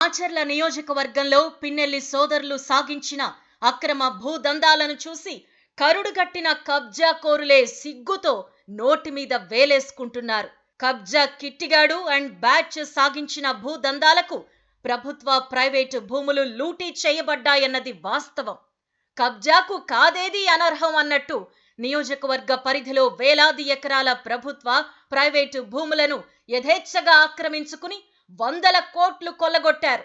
ఆచర్ల నియోజకవర్గంలో పిన్నెల్లి సోదరులు సాగించిన అక్రమ భూదందాలను చూసి కరుడుగట్టిన కబ్జా కోరులే సిగ్గుతో నోటి మీద వేలేసుకుంటున్నారు. కబ్జా కిట్టిగాడు అండ్ బ్యాచ్ సాగించిన భూదందాలకు ప్రభుత్వ ప్రైవేటు భూములు లూటీ చేయబడ్డాయన్నది వాస్తవం. కబ్జాకు కాదేది అనర్హం అన్నట్టు నియోజకవర్గ పరిధిలో వేలాది ఎకరాల ప్రభుత్వ ప్రైవేటు భూములను యథేచ్ఛగా ఆక్రమించుకుని వందల కోట్లు కొల్లగొట్టారు.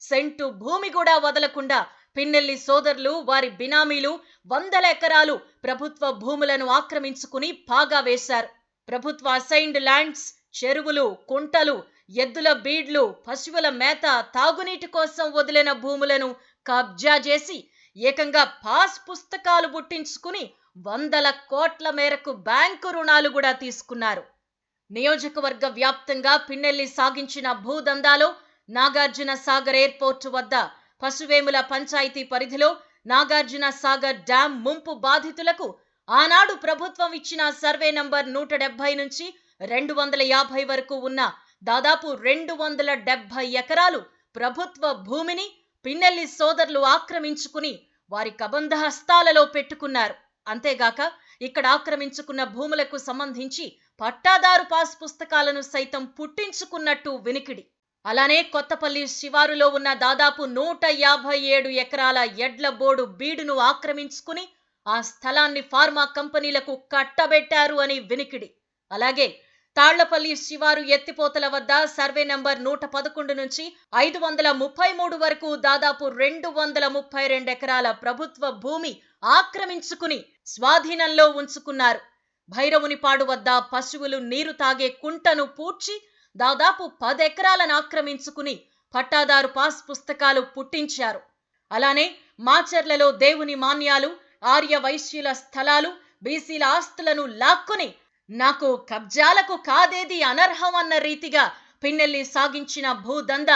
సెంటు భూమి కూడా వదలకుండా పిన్నెల్లి సోదరులు వారి బినామీలు వందల ఎకరాలు ప్రభుత్వ భూములను ఆక్రమించుకుని పాగా వేశారు. ప్రభుత్వ అసైన్డ్ ల్యాండ్స్ చెరువులు కుంటలు ఎద్దుల బీడ్లు పశువుల మేత తాగునీటి కోసం వదిలిన భూములను కబ్జా చేసి ఏకంగా పాస్ పుస్తకాలు పుట్టించుకుని వందల కోట్ల మేరకు బ్యాంకు రుణాలు కూడా తీసుకున్నారు. నియోజకవర్గ వ్యాప్తంగా పిన్నెల్లి సాగించిన భూదందాలో నాగార్జున సాగర్ ఎయిర్పోర్టు వద్ద పశువేముల పంచాయతీ పరిధిలో నాగార్జున సాగర్ డ్యాం ముంపు బాధితులకు ఆనాడు ప్రభుత్వం ఇచ్చిన సర్వే నంబర్ నూట డెబ్బై నుంచి రెండు వందల యాభై వరకు ఉన్న దాదాపు రెండు వందల డెబ్బై ఎకరాలు ప్రభుత్వ భూమిని పిన్నెల్లి సోదరులు ఆక్రమించుకుని వారి కబంధ హస్తాలలో పెట్టుకున్నారు. అంతేగాక ఇక్కడ ఆక్రమించుకున్న భూములకు సంబంధించి పట్టాదారు పాస్ పుస్తకాలను సైతం పుట్టించుకున్నట్టు వినికిడి. అలానే కొత్తపల్లి శివారులో ఉన్న దాదాపు నూట యాభై ఏడు ఎకరాల ఎడ్ల బోర్డు బీడును ఆక్రమించుకుని ఆ స్థలాన్ని ఫార్మా కంపెనీలకు కట్టబెట్టారు అని వినికిడి. అలాగే తాళ్ళపల్లి శివారు ఎత్తిపోతల వద్ద సర్వే నంబర్ నూట పదకొండు నుంచి ఐదు వందల ముప్పై మూడు వరకు దాదాపు రెండు వందల ముప్పై రెండు ఎకరాల ప్రభుత్వ భూమి ఆక్రమించుకుని స్వాధీనంలో ఉంచుకున్నారు. భైరవునిపాడు వద్ద పశువులు నీరు తాగే కుంటను పూడ్చి దాదాపు పదెకరాలను ఆక్రమించుకుని పట్టాదారు పాస్ పుస్తకాలు పుట్టించారు. అలానే మాచర్లలో దేవుని మాన్యాలు ఆర్య వైశ్యుల స్థలాలు బీసీల ఆస్తులను లాక్కుని నాకు కబ్జాలకు కాదేది అనర్హం అన్న రీతిగా పిన్నెల్లి సాగించిన భూదంద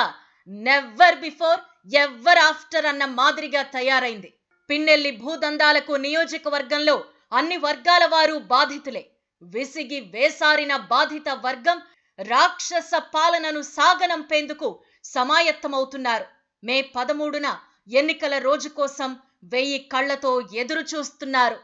నెవ్వర్ బిఫోర్ ఎవ్వర్ ఆఫ్టర్ అన్న మాదిరిగా తయారైంది. పిన్నెల్లి భూదందాలకు నియోజకవర్గంలో అన్ని వర్గాల వారు బాధితులే. విసిగి వేసారిన బాధిత వర్గం రాక్షస పాలనను సాగనంపేందుకు సమాయత్తమవుతున్నారు. మే పదమూడున ఎన్నికల రోజు కోసం వెయ్యి కళ్ళతో ఎదురు చూస్తున్నారు